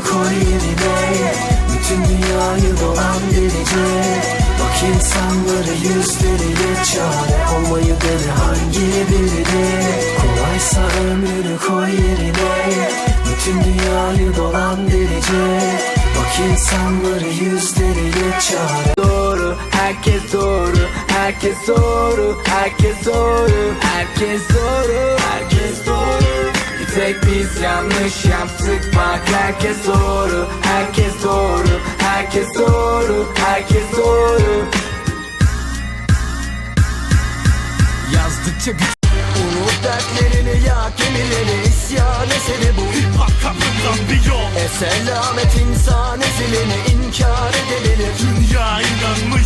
koy yerine. Bütün dünyayı dolandıracak Bak insanları yüzleriyle çare Olmayı dene hangi biri Kolaysa ömrünü koy yerine. Bütün dünyayı dolandıracak Bak insanları yüzleriyle çare doğru Herkes doğru Herkes doğru Herkes doğru Herkes doğru Herkes doğru Tek biz yanlış yaptık. Bak Herkes doğru Herkes doğru Herkes doğru Herkes doğru. Yazdıkça güç Unut dertlerini yak gemileri isyan eseri bu. Bak kapından bir yol. E selamet insan ezilini inkar edilir Dünya inanmıyor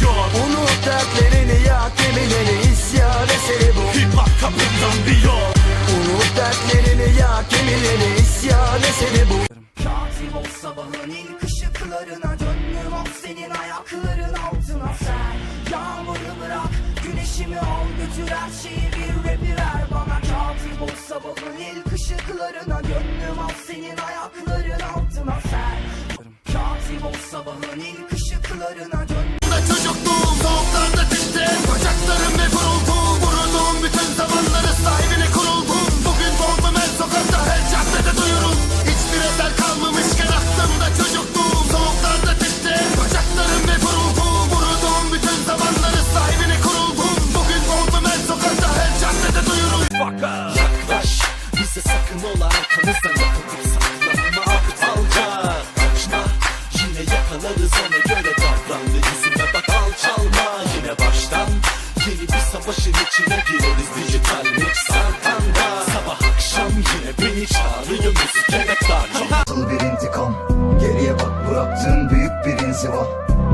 ayakların altına sen Yağmuru bırak güneşimi al götür her şeyi bir rapi ver bana. Katip ol sabahın ilk ışıklarına Gönlüm al senin ayakların altına sen Katip ol sabahın ilk ışıklarına Gönlüm ola arkamızdan yakıp saklanma aptalca yine yakalarız ona göre davrandı yüzüme bak alçalma baştan yeni bir savaşın içine gireriz dijital mix Sabah akşam yine beni çağırıyor müzik emektarcı bir intikam Geriye bak bıraktığın büyük bir inziva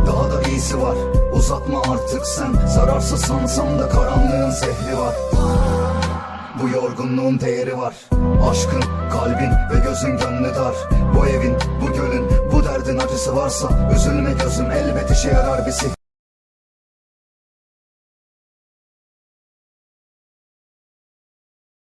Daha da iyisi var Uzatma artık sen Zararsız sansam da karanlığın zehri var Bu yorgunluğun değeri var. Aşkın, kalbin ve gözün gönlü dar. Bu evin, bu gölün, bu derdin acısı varsa Üzülme gözüm. Elbet işe yarar bir